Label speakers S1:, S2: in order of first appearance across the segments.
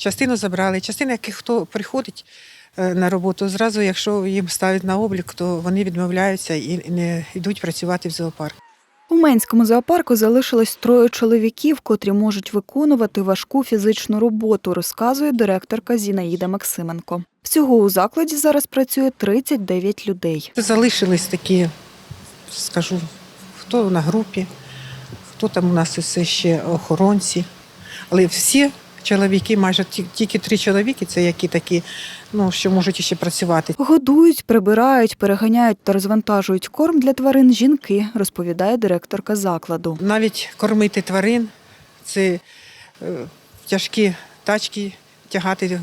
S1: Частину забрали, частина, яких хто приходить е, на роботу, зразу, якщо їм ставлять на облік, то вони відмовляються і не йдуть працювати в зоопарк.
S2: У Менському зоопарку залишилось троє чоловіків, котрі можуть виконувати важку фізичну роботу, розказує директорка Зінаїда Максименко. Всього у закладі зараз працює 39 людей.
S1: Залишились такі, скажу, хто на групі, хто там у нас усе ще охоронці. Але всі чоловіки, майже ті- тільки три чоловіки, це які такі, ну, що можуть ще працювати.
S2: Годують, прибирають, переганяють та розвантажують корм для тварин жінки, розповідає директорка закладу.
S1: Навіть кормити тварин це е, тяжкі тачки тягати,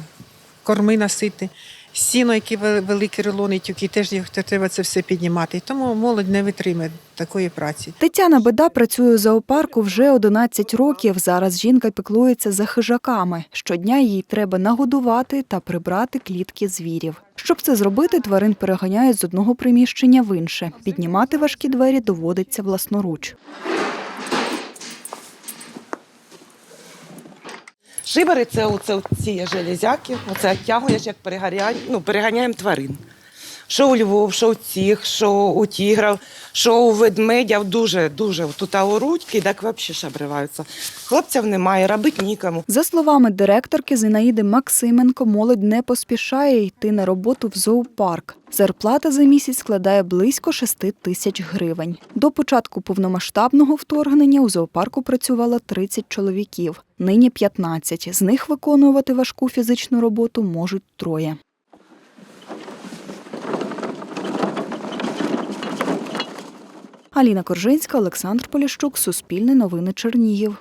S1: корми носити. Сіно, які великі рулони, тюки, теж їх треба це все піднімати. Тому молодь не витримає такої праці.
S2: Тетяна Беда працює у зоопарку вже 11 років. Зараз жінка піклується за хижаками. Щодня їй треба нагодувати та прибрати клітки звірів. Щоб це зробити, тварин переганяють з одного приміщення в інше. Піднімати важкі двері доводиться власноруч.
S3: Шибери це оце ці железяки, оце тягуєш, як переганяємо, ну, переганяємо тварин. Що у Львов, що у цих, що у тігрів, що у ведмедів дуже, дуже тут оруть, кидак взагалі шабриваються. Хлопців немає, робити нікому.
S2: За словами директорки Зінаїди Максименко, молодь не поспішає йти на роботу в зоопарк. Зарплата за місяць складає близько 6 тисяч гривень. До початку повномасштабного вторгнення у зоопарку працювало 30 чоловіків. Нині 15. З них виконувати важку фізичну роботу можуть троє. Аліна Коржинська, Олександр Поліщук, Суспільне новини Чернігів.